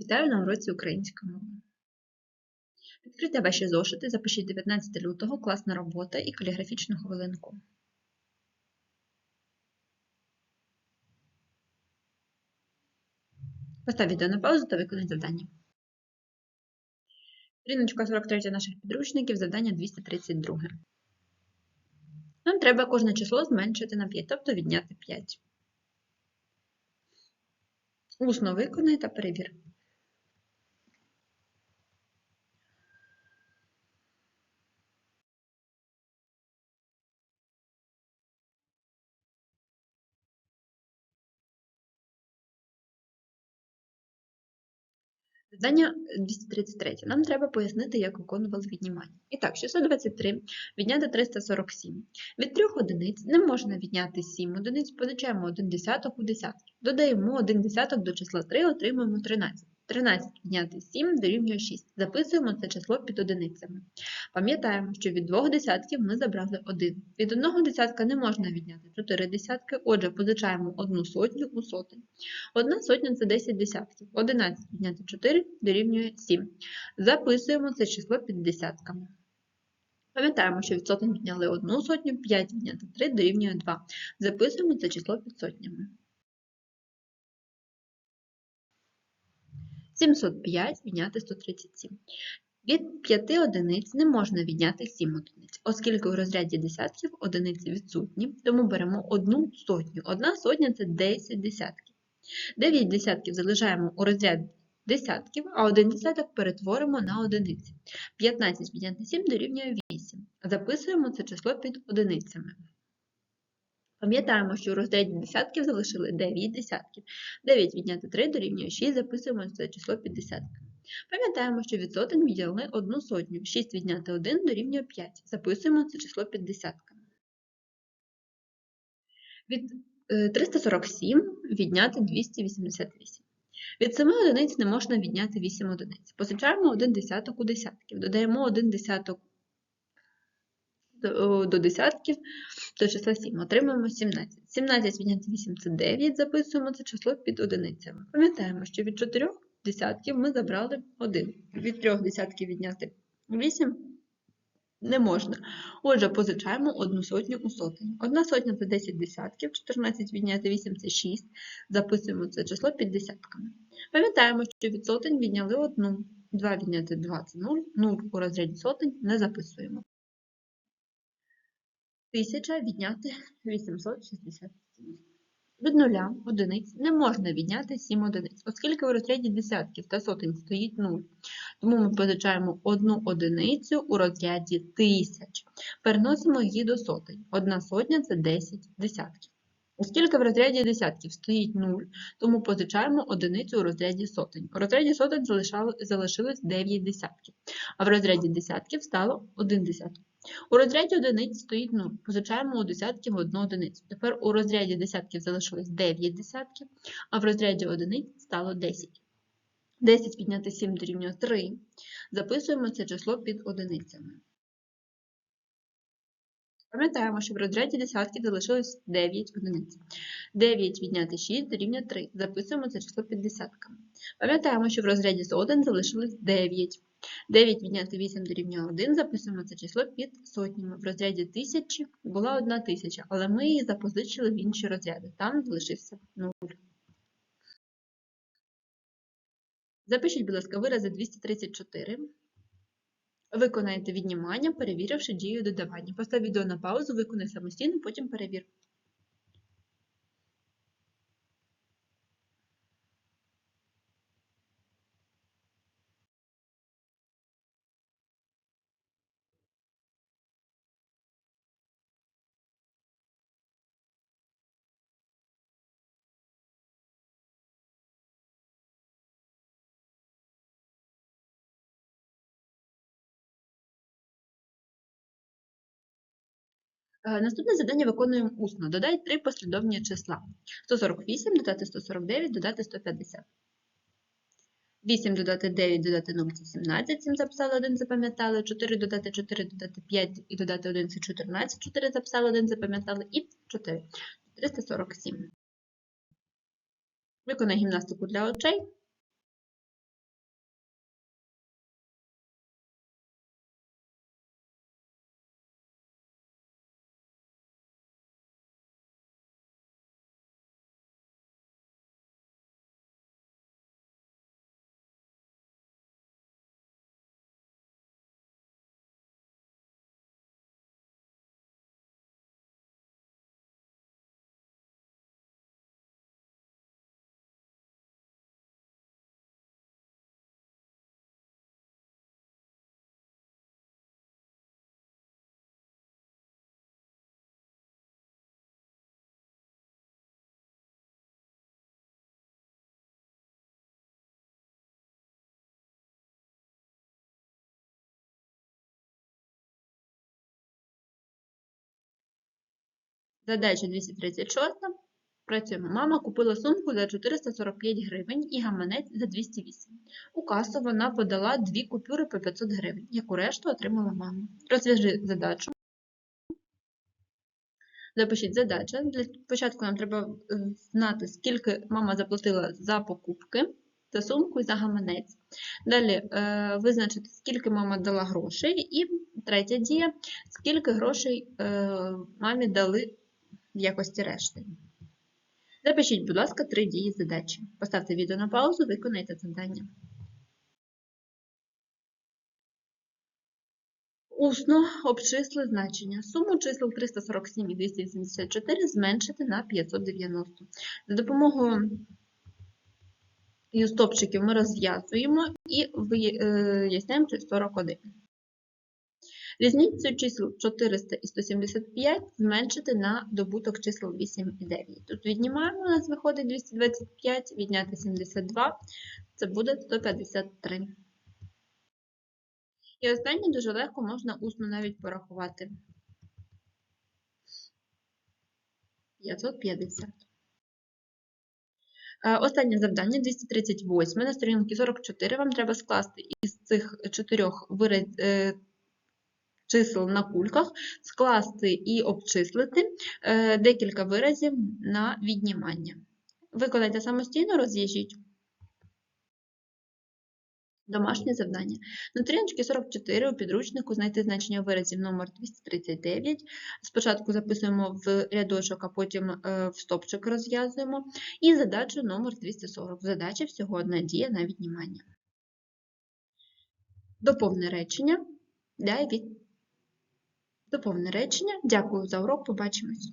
Вітаю на уроці української мови. Відкрийте ваші зошити, запишіть 19 лютого, класна робота і каліграфічну хвилинку. Постав відео на паузу та виконай завдання. Сторіночка 43 наших підручників, завдання 232. Нам треба кожне число зменшити на 5, тобто відняти 5. Усно виконай та перевір. Завдання 233. Нам треба пояснити, як виконували віднімання. І так, 623 відняти 347. Від 3 одиниць не можна відняти 7 одиниць, позначаємо 1 десяток у десятки. Додаємо 1 десяток до числа 3, отримуємо 13. 13 відняти 7 дорівнює 6. Записуємо це число під одиницями. Пам'ятаємо, що від двох десятків ми забрали 1. Від одного десятка не можна відняти 4 десятки, отже, позичаємо одну сотню у сотень. Одна сотня це 10 десятків. 11 відняти 4 дорівнює 7. Записуємо це число під десятками. Пам'ятаємо, що від сотень відняли одну сотню, 5 відняти 3 дорівнює 2. Записуємо це число під сотнями. 705 відняти 137. Від 5 одиниць не можна відняти 7 одиниць, оскільки у розряді десятків одиниці відсутні, тому беремо одну сотню. Одна сотня це 10 десятків. 9 десятків залишаємо у розряд десятків, а один десяток перетворимо на одиниці. 15 відняти 7 дорівнює 8. Записуємо це число під одиницями. Пам'ятаємо, що у розряді десятків залишили 9 десятків. 9 відняти 3 дорівнює 6, записуємо це число під десятками. Пам'ятаємо, що від сотень відділили одну сотню. 6 відняти 1 дорівнює 5. Записуємо це число під десятками. Від 347 відняти 288. Від 7 одиниць не можна відняти 8 одиниць. Позичаємо 1 десяток у десятків. Додаємо 1 десяток до десятків до числа 7. Отримаємо 17. 17 відняти 8 це 9, записуємо це число під одиницями. Пам'ятаємо, що від 4 десятків ми забрали 1. Від 3 десятків відняти 8 не можна. Отже, позичаємо одну сотню у сотень. Одна сотня це 10 десятків, 14 відняти 8 це 6. Записуємо це число під десятками. Пам'ятаємо, що від сотень відняли 1. 2 відняти 2 це 0, 0 у розряді сотень не записуємо. 1000 відняти 867. Від нуля одиниць не можна відняти 7 одиниць, оскільки у розряді десятків та сотень стоїть 0. Тому ми позичаємо одну одиницю у розряді тисяч. Переносимо її до сотень. Одна сотня це 10 десятків. Оскільки в розряді десятків стоїть 0, тому позичаємо одиницю у розряді сотень. У розряді сотень залишилось 9 десятків, а в розряді десятків стало 1 десяток. У розряді одиниць стоїть 0. Позичаємо у десятків одну одиницю. Тепер у розряді десятків залишилось 9 десятків, а в розряді одиниць стало 10. 10 підняти 7 дорівнює 3. Записуємо це число під одиницями. Пам'ятаємо, що в розряді десятків залишилось 9 одиниць. 9 відняти 6 дорівнює 3. Записуємо це число під десятками. Пам'ятаємо, що в розряді сотень залишилось 9. 9 відняти 8 дорівнює 1, записуємо це число під сотнями. В розряді тисячі була 1 тисяча, але ми її запозичили в інші розряди. Там залишився 0. Запишіть, будь ласка, вирази 234. Виконайте віднімання, перевіривши дію додавання. Постав відео на паузу, виконай самостійно, потім перевір. Наступне завдання виконуємо усно. Додай три послідовні числа. 148, додати 149, додати 150. 8 додати 9, додати 0 це 17, 7 записали, 1 запам'ятали, 4 додати 4, додати 5 і додати 1 це 14, 4 записали, 1 запам'ятали і 4. 347. Виконай гімнастику для очей. Задача 236. Працюємо. Мама купила сумку за 445 гривень і гаманець за 208. У касу вона подала дві купюри по 500 гривень, яку решту отримала мама. Розв'яжи задачу. Запишіть задача. Для початку нам треба е, знати, скільки мама заплатила за покупки, за сумку і за гаманець. Далі е, визначити, скільки мама дала грошей. І третя дія, скільки грошей е, мамі дали в якості решти. Запишіть, будь ласка, три дії задачі. Поставте відео на паузу, виконайте завдання. Усно обчисли значення. Суму чисел 347 і 284 зменшити на 590. За допомогою стопчиків ми розв'язуємо і виясняємо 41. Різницю чисел 400 і 175 зменшити на добуток чисел 8 і 9. Тут віднімаємо, у нас виходить 225, відняти 72, це буде 153. І останнє дуже легко можна усно навіть порахувати. 550. Е, Останнє завдання 238 на сторінці 44. Вам треба скласти із цих чотирьох е, чисел на кульках, скласти і обчислити е, декілька виразів на віднімання. Виконайте самостійно, розв'яжіть. Домашнє завдання. На сторіночці 44 у підручнику знайти значення виразів номер 239. Спочатку записуємо в рядочок, а потім е, в стопчик розв'язуємо. І задачу номер 240. Задача всього одна дія на віднімання. Доповне речення. Дай від... Доповне речення. Дякую за урок. Побачимось.